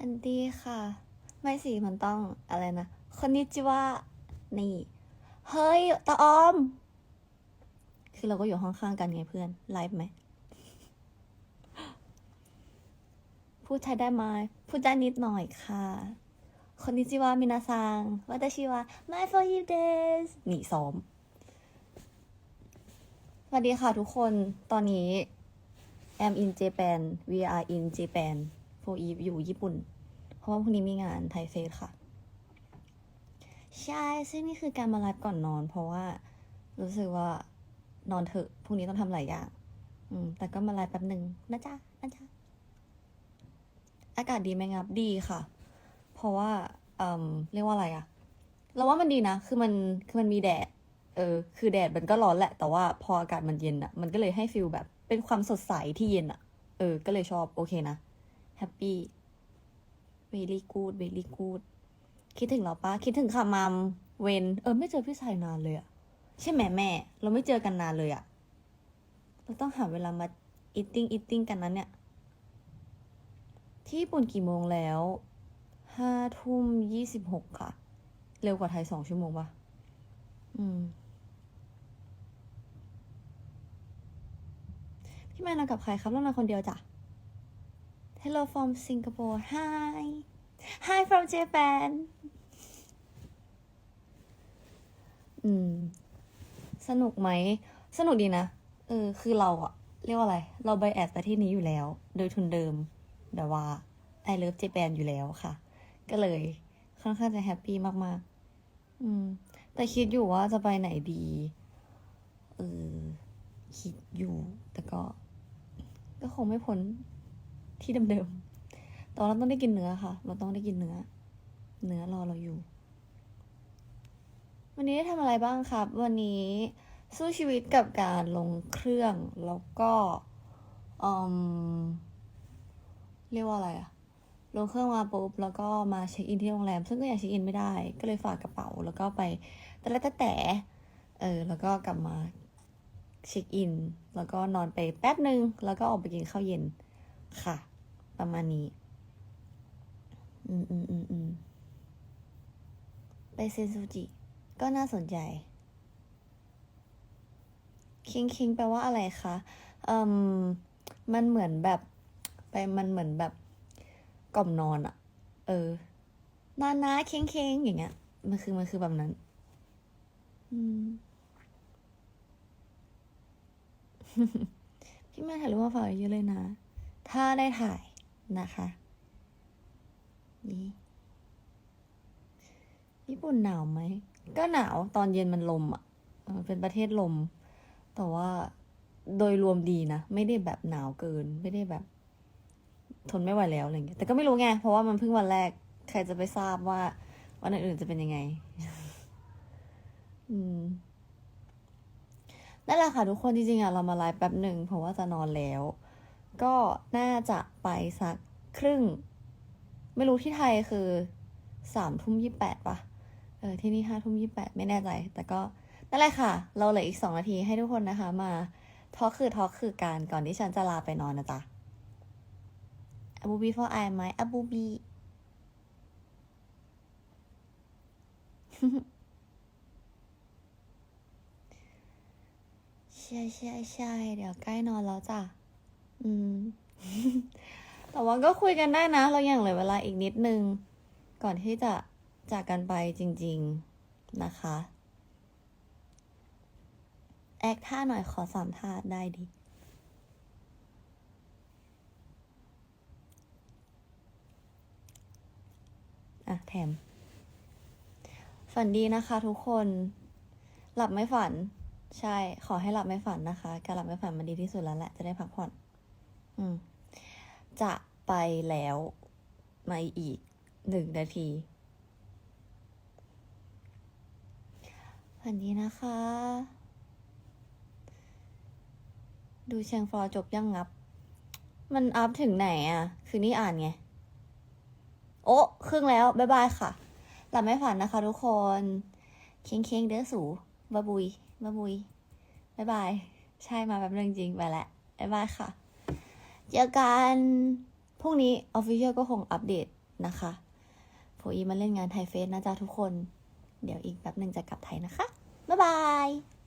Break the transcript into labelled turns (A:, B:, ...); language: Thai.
A: อันดีค่ะ ไม่สิมันต้องอะไรนะคอนนิจิวะนี่ เฮ้ยตาออม คือเราก็อยู่ห้องข้างกันไงเพื่อนไลฟ์ไหมพูดไทยได้ไหมพูดได้นิดหน่อยค่ะคอนนิจิวะมินาซังวัตชิวะ my for you days นี่ซ้อม สวัสดีค่ะทุกคน ตอนนี้ am in Japan we are in Japan for Eve อยู่ญี่ปุ่น เพราะว่าพรุ่งนี้มีงานไทเฟสค่ะ ใช่ ซึ่งนี่คือการมาไลฟ์ก่อนนอน เพราะว่ารู้สึกว่านอนเถอะพรุ่งนี้ต้องทำหลายอย่าง อืม แต่ก็มาไลฟ์แป๊บหนึ่งนะจ๊ะนะจ๊ะอากาศดีไหมครับดีค่ะ เพราะว่าเอ่มเรียกว่าอะไรอะเราว่ามันดีนะ คือมันคือมันมีแดด เออ คือแดดมันก็ร้อนแหละ แต่ว่าพออากาศมันเย็นอะมันก็เลยให้ฟิลแบบเป็นความสดใสที่เย็นอะเออ ก็เลยชอบโอเคนะ แฮปปี้ very good very good คิดถึงเราปะคิดถึงค่ะมัมเวนเออ ไม่เจอพี่ชายนานเลยอะใช่ไหมแม่ เราไม่เจอกันนานเลยอะเราต้องหาเวลามา eating eating กันนั้นเนี่ย ที่ญี่ปุ่นกี่โมงแล้วห้าทุ่มยี่สิบหกค่ะ เร็วกว่าไทยสองชั่วโมงปะอืม พี่แมนนอนกับใครครับเรานอนคนเดียวจ้ะ Hello from Singapore Hi Hi from Japan อืม สนุกไหม สนุกดีนะ เออ คือเราอะเรียกว่าอะไร เราไบแอดประเทศนี้อยู่แล้ว โดยทุนเดิม แบบว่า I love Japan อยู่แล้วค่ะ ก็เลย ค่อนข้างจะแฮปปี้มาก ๆ อืม แต่คิดอยู่ว่าจะไปไหนดี เออ คิดอยู่ แต่ก็ ก็คงไม่พ้น ที่เดิมๆแต่ว่าเราต้องได้กินเนื้อค่ะ เราต้องได้กินเนื้อ เนื้อรอเราอยู่ วันนี้ได้ทำอะไรบ้างครับ วันนี้สู้ชีวิตกับการลงเครื่องแล้วก็เรียกว่าอะไรอะลงเครื่องมาปุ๊บแล้วก็มาเช็คอินที่โรงแรม ซึ่งก็ยังเช็คอินไม่ได้ ก็เลยฝากกระเป๋า แล้วก็ไปแต่ละต่แต่เออแล้วก็กลับมาเช็คอิน แล้วก็นอนไปแป๊บหนึ่งแล้วก็ออกไปกินข้าวเย็นค่ะ ประมาณนี้ อืมอืมอืมอืมไปเซนซูจิ ก็น่าสนใจ คิงคิงแปลว่าอะไรคะเอืมมันเหมือนแบบ ไปมันเหมือนแบบกล่อมนอนอะเออ นอนนะเค้งเค้งอย่างเงี้ย มันคือมันคือแบบนั้น อืมพี่แม่ถ่ายรูปมาฝากเยอะเลยนะ ถ้าได้ถ่าย นะคะนี่ญี่ปุ่นหนาวไหม ก็หนาวตอนเย็นมันลมอะเออเป็นประเทศลม แต่ว่าโดยรวมดีนะ ไม่ได้แบบหนาวเกิน ไม่ได้แบบ ทนไม่ไหวแล้วอะไรเงี้ยแต่ก็ไม่รู้ไง เพราะว่ามันเพิ่งวันแรก ใครจะไปทราบว่าวันอื่นๆจะเป็นยังไง อืมนั่นแหละค่ะทุกคนจริงๆอะเรามาไลฟ์แป๊บหนึ่งเพราะว่าจะนอนแล้ว ก็น่าจะไปสักครึ่ง ไม่รู้ที่ไทยคือสามทุ่มยี่แปดปะเออที่นี่ห้าทุ่มยี่แปดไม่แน่ใจ แต่ก็นั่นแหละค่ะ เราเหลืออีกสองนาทีให้ทุกคนนะคะมาทอคือทอคือการก่อนที่ฉันจะลาไปนอนนะจ๊ะอบูบีฟอร์ไอไหมอบูบีใช่ใช่ใช่เดี๋ยวใกล้นอนแล้วจ้ะ อืม แต่ว่าก็คุยกันได้นะ เราอยังเหลือเวลาอีกนิดนึง ก่อนที่จะจากกันไปจริง ๆนะคะ แอคท่าหน่อยขอสามท่าได้ดิอะแถม ฝันดีนะคะทุกคน หลับไม่ฝัน ใช่ ขอให้หลับไม่ฝันนะคะ การหลับไม่ฝันมันดีที่สุดแล้วแหละ จะได้พักผ่อน จะไปแล้วมาอีกหนึ่งนาทีฝันดีนะคะ ดูเชียงฟอจบยังงับ มันอัพถึงไหนอะคือนี่อ่านไง โอ้ครึ่งแล้ว บ๊ายบายค่ะ หลับไม่ฝันนะคะทุกคน เค้งเค้งเด้อสูบาบุยบาบุย บ๊ายบาย ใช่มาแบบนึงจริงไปแล้วบ๊ายบายค่ะ เจอกันพรุ่งนี้ออฟฟิเชียลก็คงอัปเดตนะคะโฟอีมาเล่นงานไทยเฟสนะจ๊ะทุกคน เดี๋ยวอีกแป๊บหนึ่งจะกลับไทยนะคะ บ๊ายบาย